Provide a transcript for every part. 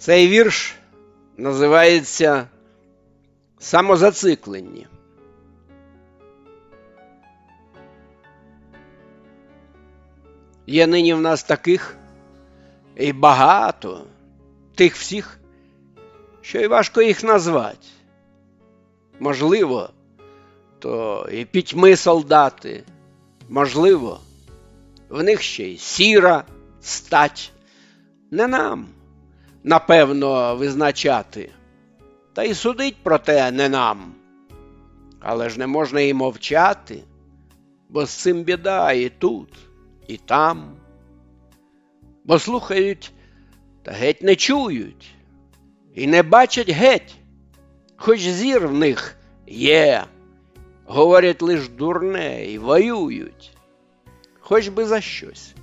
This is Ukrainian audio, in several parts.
Цей вірш називається Самозациклені. Є нині в нас таких і багато, тих всіх, що й важко їх назвати. Можливо, то і пітьми солдати, можливо, в них ще й сіра стать. Не нам, напевно, визначати. Та й судить про те не нам. Але ж не можна і мовчати, бо з цим біда і тут, і там. Бо слухають, та геть не чують, і не бачать геть, хоч зір в них є, говорять лиш дурне і воюють, хоч би за щось.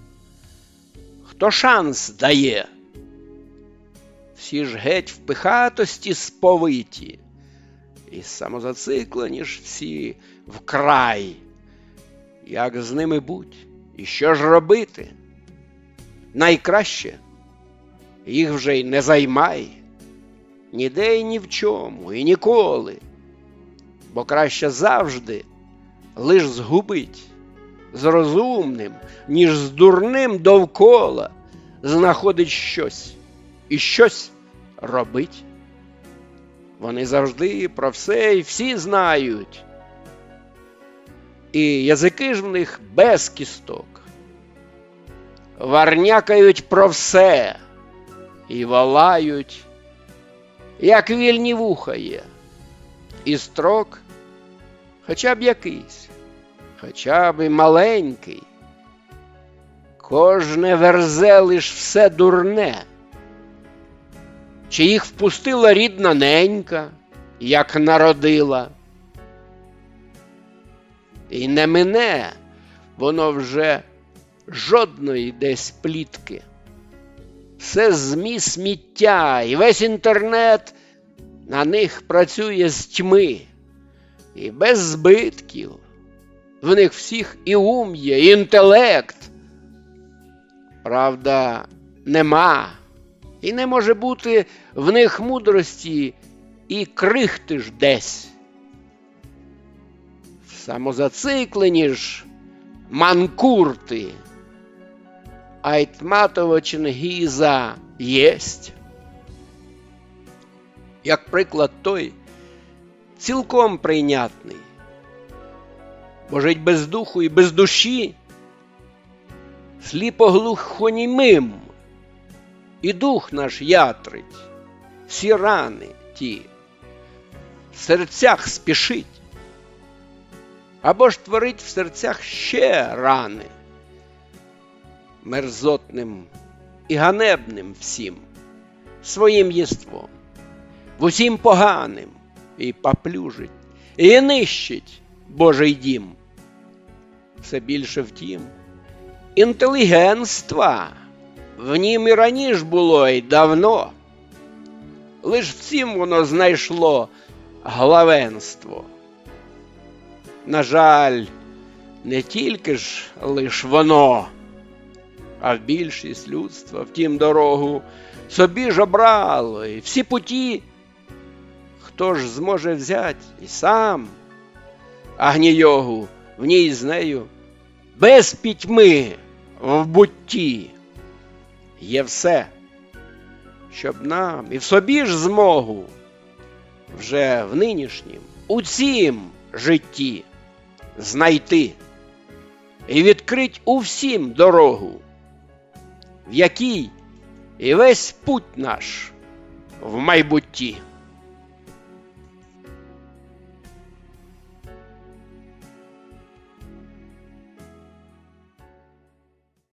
Хто шанс дає? Всі ж геть в пихатості сповиті, і самозациклені ж всі вкрай. Як з ними будь, і що ж робити? Найкраще їх вже й не займай, ніде й ні в чому, і ніколи, бо краще завжди лиш згубить з розумним, ніж з дурним довкола знаходить щось і щось робить. Вони завжди про все і всі знають. І язики ж в них без кісток. Варнякають про все і волають, як вільні вуха є, і строк хоча б якийсь, хоча б і маленький. Кожне верзе лиш все дурне. Чи їх впустила рідна ненька, як народила? І не мине воно вже жодної десь плітки. Все змі сміття, і весь інтернет на них працює з тьми, і без збитків. В них всіх і ум є, і інтелект. Правда, нема. І не може бути в них мудрості і крихти ж десь. Самозациклені ж манкурти, Айтматова Чингіза єсть. Як приклад той цілком прийнятний, бо жить без духу і без душі, сліпоглухонімим і дух наш ятрить, всі рани ті, в серцях спішить, або ж творить в серцях ще рани, мерзотним і ганебним всім, своїм єством, в усім поганим і поплюжить, і нищить Божий дім. Все більше втім, інтелігентства. В нім і раніше було й давно, лиш в цім воно знайшло главенство. На жаль, не тільки ж лиш воно, а в більшість людства втім дорогу собі ж обрало, і всі путі, хто ж зможе взяти і сам, агнійогу в ній з нею без пітьми в бутті є все, щоб нам і в собі ж змогу вже в нинішнім, у цім житті знайти і відкрить усім дорогу, в якій і весь путь наш в майбутті.